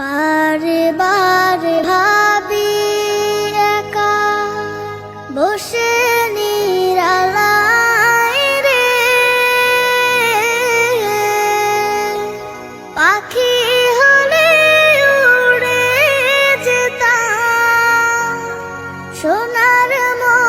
বারে বারে ভাবি একা বসে নিরালায় রে। পাখি হলে উড়ে যেতাম সোনার মন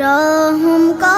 রহম কর